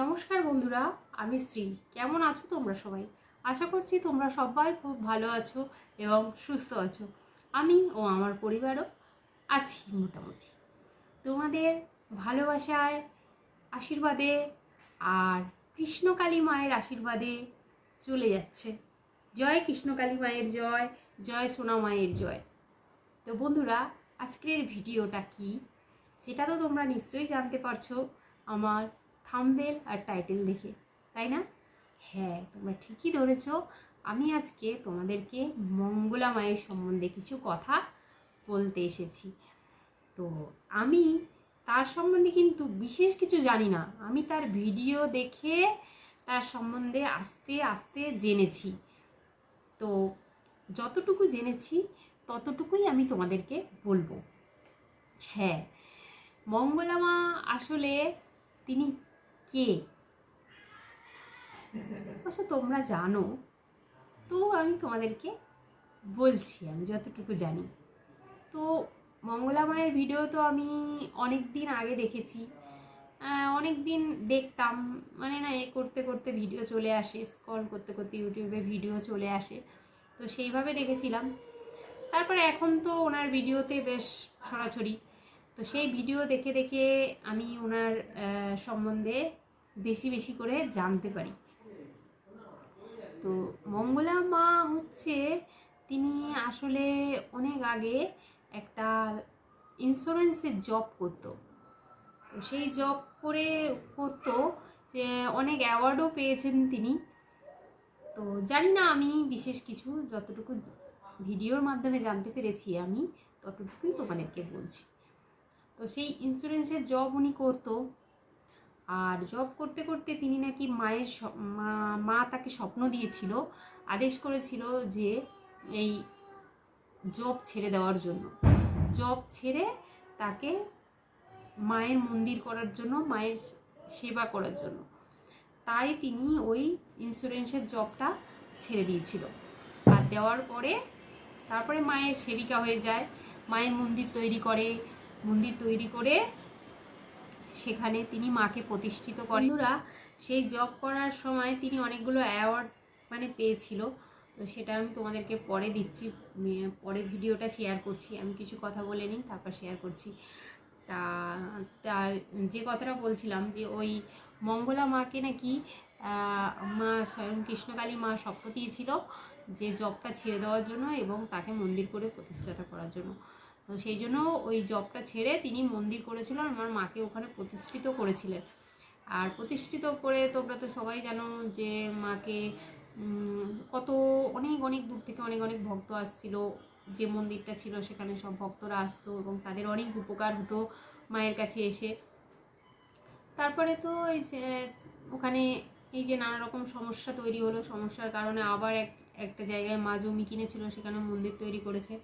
নমস্কার বন্ধুরা, আমি শ্রী। কেমন আছো তোমরা সবাই? আশা করছি তোমরা সবাই খুব ভালো আছো এবং সুস্থ আছো। আমি ও আমার পরিবারও আছি মোটামুটি। তোমাদের ভালোবাসায়, আশীর্বাদে আর কৃষ্ণকালী মায়ের আশীর্বাদে চলে যাচ্ছে। জয় কৃষ্ণকালী মায়ের জয় জয় সোনা মায়ের জয়। তো বন্ধুরা, আজকের ভিডিওটা কি? সেটা তো তোমরা নিশ্চয়ই জানতে পারছ। আমার থাম্বেল আর টাইটেল দেখে, তাই না? হ্যাঁ তোমরা ঠিকই ধরেছ। আমি আজকে তোমাদেরকে মঙ্গলা মায়ের সম্বন্ধে কিছু কথা বলতে এসেছি। তো আমি তার সম্বন্ধে কিন্তু বিশেষ কিছু জানি না। আমি তার ভিডিও দেখে তার সম্বন্ধে আস্তে আস্তে জেনেছি। তো যতটুকু জেনেছি, ততটুকুই আমি তোমাদেরকে বলব। হ্যাঁ মঙ্গলা মা আসলে তিনি কে? অবশ্য তোমরা জানো তো আমি তোমাদেরকে বলছি, আমি যতটুকু জানি। তো মঙ্গলা মায়ের ভিডিও তো আমি অনেক দিন আগে দেখেছি। অনেক দিন দেখতাম মানে না, এ করতে করতে ভিডিও চলে আসে স্ক্রল করতে করতে ইউটিউবে ভিডিও চলে আসে। তো সেইভাবে দেখেছিলাম। তারপরে এখন তো ওনার ভিডিওতে বেশ ছড়াছড়ি। তো সেই ভিডিও দেখে দেখে আমি ওনার সম্বন্ধে বেশি বেশি করে জানতে পারি। তো মঙ্গলা মা হচ্ছে, তিনি আসলে অনেক আগে একটা ইন্স্যুরেন্সের জব করতো। তো সেই জব করে করতো অনেক অ্যাওয়ার্ডও পেয়েছেন তিনি। তো জানি না আমি বিশেষ কিছু, যতটুকু ভিডিওর মাধ্যমে জানতে পেরেছি আমি, ততটুকুই তোমাদেরকে বলছি। তো সেই ইন্স্যুরেন্সের জব উনি করতো। আর জব করতে করতে তিনি নাকি মায়ের মা- তাকে স্বপ্ন দিয়েছিল, আদেশ করেছিল যে এই জব ছেড়ে দেওয়ার জন্য। জব ছেড়ে তাকে মায়ের মন্দির করার জন্য, মায়ের সেবা করার জন্য। তাই তিনি ওই ইন্স্যুরেন্সের জবটা ছেড়ে দিয়েছিল। আর দেওয়ার পরে তারপরে মায়ের সেবিকা হয়ে যায়, মায়ের মন্দির তৈরি করে মন্দির তৈরি করে সেখানে তিনি মাকে প্রতিষ্ঠিত করেন। বন্ধুরা, সেই জব করার সময় তিনি অনেকগুলো অ্যাওয়ার্ড মানে পেয়েছিল। তো সেটা আমি তোমাদেরকে পরে দিচ্ছি। পরে ভিডিওটা শেয়ার করছি। আমি কিছু কথা বলে নিই, তারপর শেয়ার করছি। তা তা, যে কথাটা বলছিলাম যে ওই মঙ্গলা মাকে নাকি মা স্বয়ং কৃষ্ণকালী মা স্বপ্ন দিয়েছিল যে জবটা ছেড়ে দেওয়ার জন্য এবং তাকে মন্দির করে প্রতিষ্ঠাতা করার জন্য। তো সেই জন্য ওই জবটা ছেড়ে তিনি মন্দির করেছিল আমার মাকে ওখানে প্রতিষ্ঠিত করেছিলেন। আর প্রতিষ্ঠিত করে তোমরা তো সবাই জানো যে মাকে কত অনেক অনেক দূর থেকে অনেক অনেক ভক্ত আসছিল। যে মন্দিরটা ছিল সেখানে সব ভক্তরা আসতো এবং তাদের অনেক উপকার হতো মায়ের কাছে এসে। তারপরে তো এই যে ওখানে এই যে নানা রকম সমস্যা তৈরি হলো। সমস্যার কারণে আবার এক, একটা জায়গায় মা জমি কিনেছিল, সেখানে মন্দির তৈরি করেছে।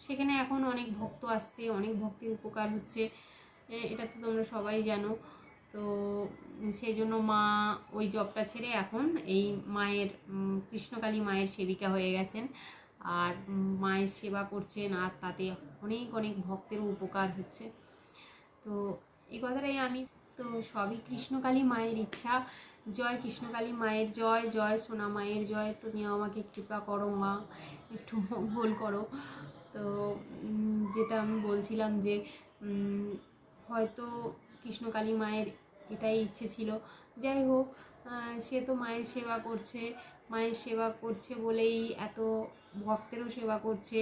সেখানে এখন অনেক ভক্ত আসছে, অনেক ভক্তের উপকার হচ্ছে। এটা তো তোমরা সবাই জানো। তো সেই জন্য মা ওই জবটা ছেড়ে এখন এই মায়ের কৃষ্ণকালী মায়ের সেবিকা হয়ে গেছেন। আর মায়ের সেবা করছেন আর তাতে অনেক অনেক ভক্তেরও উপকার হচ্ছে। তো এই কথাটাই আমি, তো সবই কৃষ্ণকালী মায়ের ইচ্ছা। জয় কৃষ্ণকালী মায়ের জয় জয় সোনা মায়ের জয়। তুমি আমাকে কৃপা করো মা, একটু মঙ্গল করো। তো যেটা আমি বলছিলাম যে হয়তো কৃষ্ণকালী মায়ের এটাই ইচ্ছে ছিল। যাই হোক সে তো মায়ের সেবা করছে, মায়ের সেবা করছে বলেই এত ভক্তেরও সেবা করছে,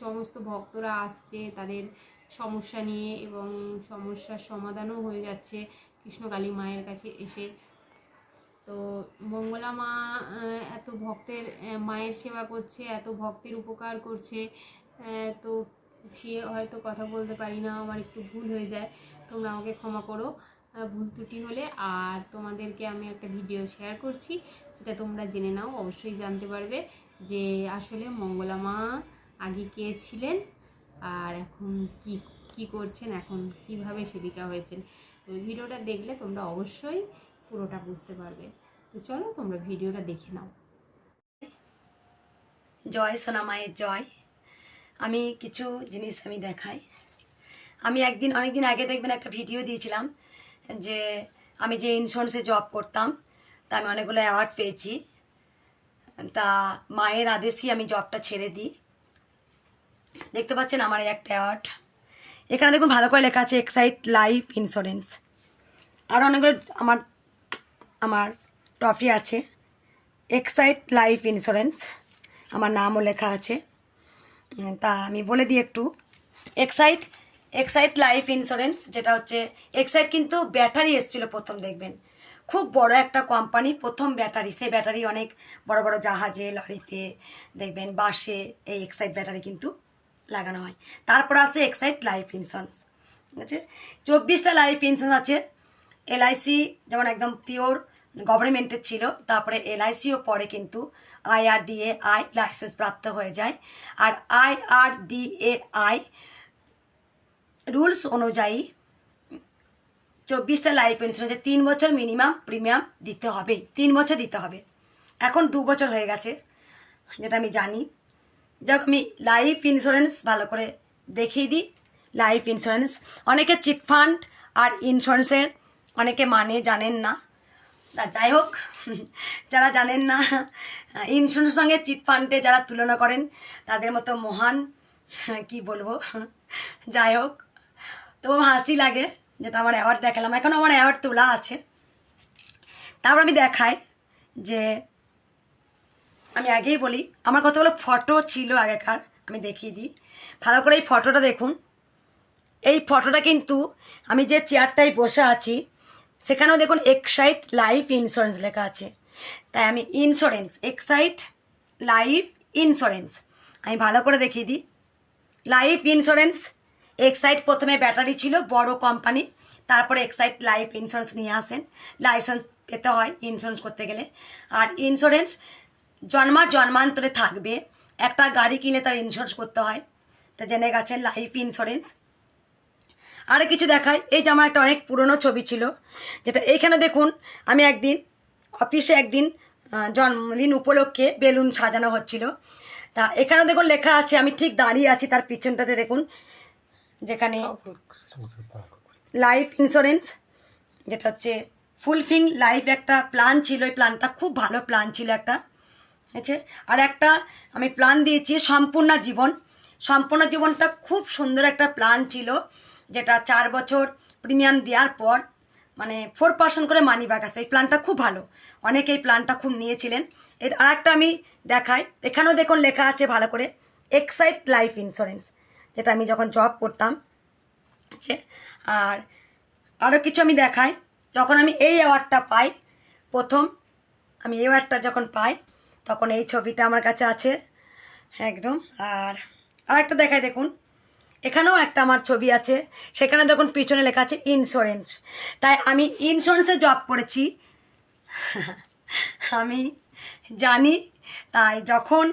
সমস্ত ভক্তরা আসছে তাদের সমস্যা নিয়ে এবং সমস্যার সমাধানও হয়ে যাচ্ছে কৃষ্ণকালী মায়ের কাছে এসে। তো, মঙ্গলা মা এত ভক্তের মায়ের সেবা করছে, এত ভক্তের উপকার করছে তো সে হয়তো কথা বলতে পারি না, আমার একটু ভুল হয়ে যায়। তোমরা আমাকে ক্ষমা করো। ভুল ত্রুটি হলে আর তোমাদেরকে আমি একটা ভিডিও শেয়ার করছি, সেটা তোমরা জেনে নাও, অবশ্যই জানতে পারবে যে আসলে মঙ্গলা মা আগে কে ছিলেন আর এখন কি কি করছেন, এখন কীভাবে সেবিকা হয়েছেন। তো এই ভিডিওটা দেখলে তোমরা অবশ্যই পুরোটা বুঝতে পারবে। তো চলো তোমরা ভিডিওটা দেখে নাও। জয় সোনা মায়ের জয়। আমি কিছু জিনিস আমি দেখাই। আমি একদিন, অনেকদিন আগে দেখবেন একটা ভিডিও দিয়েছিলাম যে আমি যে ইন্স্যুরেন্সে জব করতাম, তা আমি অনেকগুলো অ্যাওয়ার্ড পেয়েছি। তা মায়ের আদেশই আমি জবটা ছেড়ে দিই। দেখতে পাচ্ছেন আমার এই একটা অ্যাওয়ার্ড এখানে দেখুন ভালো করে লেখা আছে এক্সাইট লাইফ ইন্স্যুরেন্স আর অনেকগুলো আমার আমার ট্রফি আছে। এক্সাইট লাইফ ইন্স্যুরেন্স আমার নামও লেখা আছে। তা আমি বলে দিই একটু। এক্সাইট এক্সাইট লাইফ ইন্স্যুরেন্স যেটা হচ্ছে এক্সাইট কিন্তু ব্যাটারি এসেছিল প্রথম দেখবেন। খুব বড় একটা কোম্পানি প্রথম ব্যাটারি। সেই ব্যাটারি অনেক বড় বড় জাহাজে, লরিতে দেখবেন বাসে এই এক্সাইট ব্যাটারি কিন্তু লাগানো হয়। তারপর আসে এক্সাইট লাইফ ইন্স্যুরেন্স ঠিক আছে? চব্বিশটা লাইফ ইন্স্যুরেন্স আছে। এলআইসি যেমন একদম পিওর গভর্নমেন্টের ছিল, তারপরে এলআইসিও পরে কিন্তু আইআরডিএ আই লাইসেন্স প্রাপ্ত হয়ে যায়। আর আইআরডিএ আই রুলস অনুযায়ী চব্বিশটা লাইফ ইন্স্যুরেন্সে তিন বছর মিনিমাম প্রিমিয়াম দিতে হবে, তিন বছর দিতে হবে। এখন দু বছর হয়ে গেছে, যেটা আমি জানি। যাক আমি লাইফ ইন্স্যুরেন্স ভালো করে দেখিয়ে দিই। লাইফ ইন্স্যুরেন্স, অনেকে চিটফান্ড আর ইন্স্যুরেন্সের অনেকে মানে জানেন না। তা যাই হোক, যারা জানেন না ইন্স্যুরেন্সের সঙ্গে চিটফান্ডে যারা তুলনা করেন, তাদের মতো মহান, কি বলব, যাই হোক, তবু হাসি লাগে, যেটা আমার অ্যাওয়ার্ড দেখালাম। এখন আমার অ্যাওয়ার্ড তোলা আছে। তারপর আমি দেখাই যে, আমি আগেই বলি, আমার কতগুলো ফটো ছিল আগেকার, আমি দেখিয়ে দিই। ভালো করে এই ফটোটা দেখুন। এই ফটোটা কিন্তু আমি যে চেয়ারটায় বসে আছি সেখানেও দেখুন এক্সাইট লাইফ ইন্স্যুরেন্স লেখা আছে। তাই আমি ইন্স্যুরেন্স এক্সাইট লাইফ ইন্স্যুরেন্স আমি ভালো করে দেখিয়ে দিই। লাইফ ইন্স্যুরেন্স এক্সাইট প্রথমে ব্যাটারি ছিল বড় কোম্পানি তারপরে এক্সাইট লাইফ ইন্স্যুরেন্স নিয়ে আসেন। লাইসেন্স পেতে হয় ইন্স্যুরেন্স করতে গেলে। আর ইন্স্যুরেন্স জন্মার জন্মান্তরে থাকবে। একটা গাড়ি কিনে তার ইন্স্যুরেন্স করতে হয়। তা জেনে গেছেন লাইফ ইন্স্যুরেন্স আরও কিছু দেখাই। এই যে আমার একটা অনেক পুরনো ছবি ছিল, যেটা এইখানে দেখুন, আমি একদিন অফিসে একদিন জন্মদিন উপলক্ষে বেলুন সাজানো হচ্ছিল। তা এখানে দেখুন লেখা আছে, আমি ঠিক দাঁড়িয়ে আছি তার পিছনটাতে দেখুন, যেখানে লাইফ ইন্স্যুরেন্স যেটা হচ্ছে ফুলফিং লাইফ একটা প্ল্যান ছিল। এই প্ল্যানটা খুব ভালো প্ল্যান ছিল একটা আছে আর একটা আমি প্ল্যান দিয়েছি সম্পূর্ণ জীবন। সম্পূর্ণ জীবনটা খুব সুন্দর একটা প্ল্যান ছিল। যেটা চার বছর প্রিমিয়াম দেওয়ার পর মানে ফোর পার্সেন্ট করে মানি ব্যাক আছে এই প্ল্যানটা খুব ভালো। অনেকে এই প্ল্যানটা খুব নিয়েছিলেন। এর আর একটা আমি দেখাই। এখানেও দেখুন লেখা আছে ভালো করে এক্সাইট লাইফ ইন্স্যুরেন্স যেটা আমি যখন জব করতাম আছে আর আরও কিছু আমি দেখাই। যখন আমি এই অ্যাওয়ার্ডটা পাই, প্রথম আমি এই অ্যাওয়ার্ডটা যখন পাই, তখন এই ছবিটা আমার কাছে আছে, একদম। আর আরেকটা দেখাই দেখুন। এখানেও একটা আমার ছবি আছে। সেখানে দেখুন পিছনে লেখা আছে ইন্স্যুরেন্স তাই আমি ইন্স্যুরেন্সে জব করেছি। আমি জানি, তাই যখন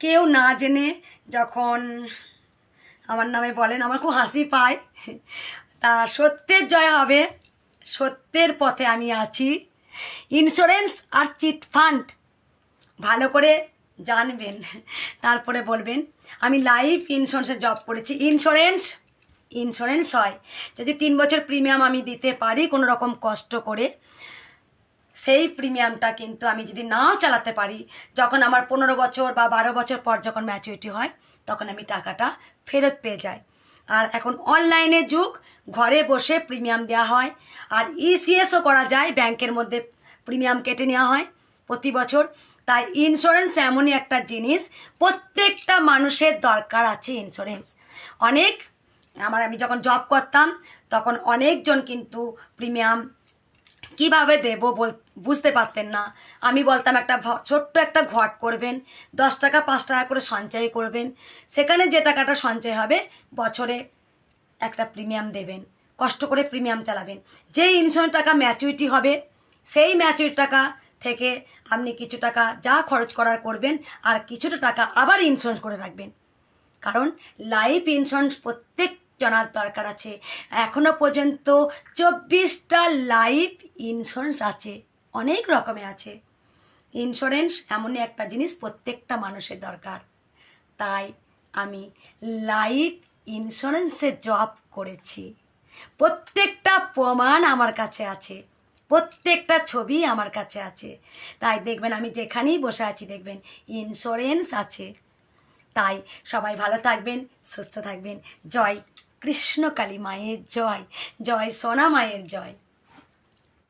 কেউ না জেনে, যখন আমার নামে বলেন, আমার খুব হাসি পায়। তা সত্যের জয় হবে, সত্যের পথে আমি আছি। ইন্স্যুরেন্স আর চিট ফান্ড, ভালো করে জানবেন। তারপরে বলবেন, আমি লাইফ ইন্স্যুরেন্সে জব করেছি। ইন্স্যুরেন্স ইন্স্যুরেন্স হয়। যদি তিন বছর প্রিমিয়াম আমি দিতে পারি, কোনো রকম কষ্ট করে, সেই প্রিমিয়ামটা কিন্তু আমি যদি নাও চালাতে পারি, যখন আমার পনেরো বছর বা বারো বছর পর যখন ম্যাচুরিটি হয়, তখন আমি টাকাটা ফেরত পেয়ে যাই। আর এখন অনলাইনে যুগ, ঘরে বসে প্রিমিয়াম দেওয়া হয়। আর ইসিএসও করা যায় ব্যাংকের মধ্যে প্রিমিয়াম কেটে নেওয়া হয়। প্রতি বছর তাই ইন্স্যুরেন্স এমনই একটা জিনিস, প্রত্যেকটা মানুষের দরকার আছে ইন্স্যুরেন্স অনেক, আমার আমি যখন জব করতাম, তখন অনেকজন কিন্তু প্রিমিয়াম কীভাবে দেব বল, বুঝতে পারতেন না। আমি বলতাম, একটা ছোট্ট একটা ঘট করবেন, দশ টাকা, পাঁচ টাকা করে সঞ্চয় করবেন। সেখানে যে টাকাটা সঞ্চয় হবে, বছরে একটা প্রিমিয়াম দেবেন। কষ্ট করে প্রিমিয়াম চালাবেন। যে ইন্স্যুরেন্স টাকা ম্যাচুরিটি হবে, সেই ম্যাচুরিটি টাকা থেকে আপনি কিছু টাকা যা খরচ করার করবেন আর কিছুটা টাকা আবার ইন্স্যুরেন্স করে রাখবেন। কারণ লাইফ ইন্স্যুরেন্স প্রত্যেক জনার দরকার আছে। এখনও পর্যন্ত চব্বিশটা লাইফ ইন্স্যুরেন্স আছে, অনেক রকমের আছে। ইন্স্যুরেন্স এমনই একটা জিনিস প্রত্যেকটা মানুষের দরকার। তাই আমি লাইফ ইন্স্যুরেন্সে জব করেছি। প্রত্যেকটা প্রমাণ আমার কাছে আছে। প্রত্যেকটা ছবি আমার কাছে আছে। তাই দেখবেন আমি যেখানেই বসে আছি, দেখবেন ইন্স্যুরেন্স আছে। তাই সবাই ভালো থাকবেন, সুস্থ থাকবেন। জয় কৃষ্ণ কালী মায়ের জয় জয় সোনা মায়ের জয়।